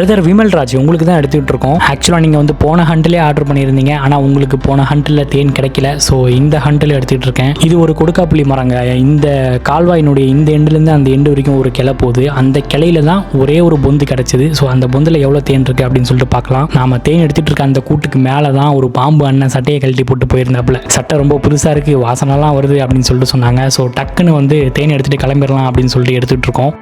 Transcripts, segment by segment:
Brother Vimalraj உங்களுக்கு தான் எடுத்துக்கிட்டு இருக்கோம் ஆக்சுவலாக நீங்கள் வந்து போன ஹண்ட்லேயே ஆர்டர் பண்ணியிருந்தீங்க. ஆனால் உங்களுக்கு போன ஹண்டில் தேன் கிடைக்கல. ஸோ இந்த ஹண்டில் எடுத்துகிட்டு இருக்கேன் இது ஒரு கொடுக்காப்புளி மரங்க. இந்த கால்வாயினுடைய இந்த எண்டுலேருந்து அந்த எண்டு வரைக்கும் ஒரு கிளை போகுது. அந்த கிளையில தான் ஒரே ஒரு பொந்து கிடச்சிது. ஸோ அந்த பொந்தில் எவ்வளோ தேன் இருக்குது அப்படின்னு சொல்லிட்டு பார்க்கலாம். நாம் தேன் எடுத்துகிட்டு இருக்க அந்த கூட்டுக்கு மேலே தான் ஒரு பாம்பு அண்ணன் சட்டையை கழட்டி போட்டு போயிருந்தாப்புல. சட்டை ரொம்ப புதுசாக இருக்குது வாசனைலாம் வருது அப்படின்னு சொல்லிட்டு சொன்னாங்க. ஸோ டக்குன்னு வந்து தேன் எடுத்துகிட்டு கிளம்பிடலாம் அப்படின்னு சொல்லிட்டு எடுத்துகிட்டு இருக்கோம்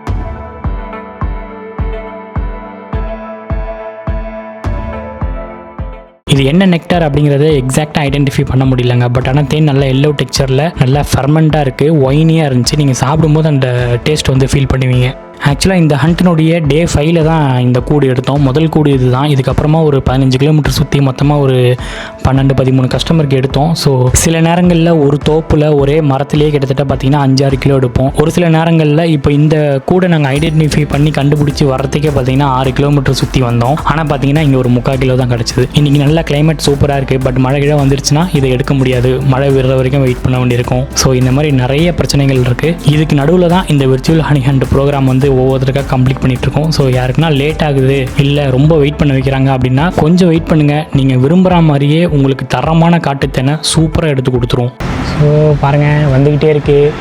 இது என்ன நெக்டார் அப்படிங்கிறத எக்ஸாக்டாக ஐடென்டிஃபை பண்ண முடியலங்க. பட் ஆனால் தேன் நல்ல எல்லோ டெக்ஸ்சரில் நல்லா ஃபர்மெண்ட்டாக இருக்குது ஒயினியாக இருந்துச்சு. நீங்கள் சாப்பிடும்போது அந்த டேஸ்ட் வந்து ஃபீல் பண்ணுவீங்க. ஆக்சுவலாக இந்த ஹண்ட்டினுடைய டே ஃபைவ்ல தான் இந்த கூடு எடுத்தோம். முதல் கூடு இது தான் இதுக்கப்புறமா ஒரு பதினஞ்சு கிலோமீட்டர் சுற்றி மொத்தமாக ஒரு பன்னெண்டு பதிமூணு கஸ்டமருக்கு எடுத்தோம். ஸோ சில நேரங்களில் ஒரு தோப்பில் ஒரே மரத்துலேயே கிட்டத்தட்ட பார்த்தீங்கன்னா அஞ்சாறு கிலோ எடுப்போம். ஒரு சில நேரங்களில் இப்போ இந்த கூடை நாங்கள் ஐடென்டிஃபை பண்ணி கண்டுபிடிச்சி வரத்துக்கே பார்த்தீங்கன்னா ஆறு கிலோமீட்டர் சுற்றி வந்தோம். ஆனால் பார்த்தீங்கன்னா இங்கே ஒரு முக்கால் கிலோ தான் கிடச்சிது. இன்றைக்கி நல்லா கிளைமேட் சூப்பராக இருக்குது பட் மழை கிழ வந்துருச்சுன்னா இதை எடுக்க முடியாது. மழை விடுற வரைக்கும் வெயிட் பண்ண வேண்டியிருக்கும். ஸோ இந்த மாதிரி நிறைய பிரச்சனைகள் இருக்குது இதுக்கு நடுவில் தான் இந்த விர்ச்சுவல் ஹனி ஹண்ட் ப்ரோக்ராம் வந்து ஒவ்வொருத்தருக்காக கம்ப்ளீட் பண்ணிட்டு இருக்கோம் ஸோ யாருக்குன்னா லேட் ஆகுது இல்லை ரொம்ப வெயிட் பண்ண வைக்கிறாங்க அப்படின்னா கொஞ்சம் வெயிட் பண்ணுங்கள் நீங்கள் விரும்புகிற மாதிரியே உங்களுக்கு தரமான காட்டுத்தேனை சூப்பராக எடுத்து கொடுத்துரும். ஸோ பாருங்கள் வந்துக்கிட்டே இருக்குது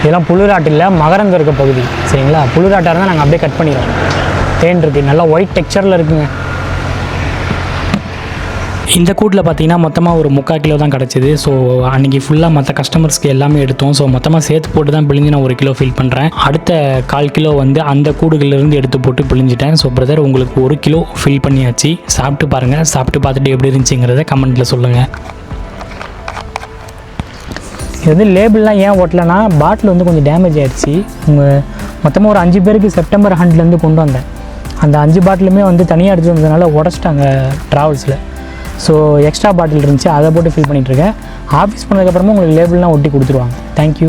இதெல்லாம் புழுராட்டு இல்லை மகரந்தம் இருக்க பகுதி. சரிங்களா? புழுராட்டாக இருந்தால் நாங்கள் அப்படியே கட் பண்ணிடுவோம் தேன் இருக்குது நல்லா ஒயிட் டெக்ஸ்சரில் இருக்குங்க. இந்த கூட்டில் பார்த்தீங்கன்னா மொத்தமாக ஒரு முக்கால் கிலோ தான் கிடச்சிது. ஸோ அன்றைக்கி ஃபுல்லாக மற்ற கஸ்டமர்ஸ்க்கு எல்லாமே எடுத்தோம். ஸோ மொத்தமாக சேர்த்து போட்டு தான் பிழிஞ்சு நான் ஒரு கிலோ ஃபில் பண்ணுறேன் அடுத்த கால் கிலோ வந்து அந்த கூடுகளிலிருந்து எடுத்து போட்டு பிழிஞ்சிட்டேன். ஸோ பிரதர் உங்களுக்கு ஒரு கிலோ ஃபில் பண்ணியாச்சு. சாப்பிட்டு பாருங்கள் சாப்பிட்டு பார்த்துட்டு எப்படி இருந்துச்சுங்கிறத கமெண்ட்டில் சொல்லுங்கள் இது வந்து லேபிள்லாம் ஏன் ஓட்டலைன்னா பாட்டில் வந்து கொஞ்சம் டேமேஜ் ஆயிடுச்சு. உங்கள் மொத்தமாக ஒரு அஞ்சு பேருக்கு செப்டம்பர் ஹண்ட்லேருந்து கொண்டு வந்தேன். அந்த அஞ்சு பாட்டிலுமே வந்து தனியாக எடுத்து வந்ததுனால உடச்சிட்டாங்க ட்ராவல்ஸில் ஸோ எக்ஸ்ட்ரா பாட்டில் இருந்துச்சு அதை போட்டு ஃபில் பண்ணிகிட்ருக்கேன் ஆஃபீஸ் பண்ணதுக்கப்புறமா உங்களுக்கு லேபிள்லாம் ஒட்டி கொடுத்துருவாங்க. தேங்க்யூ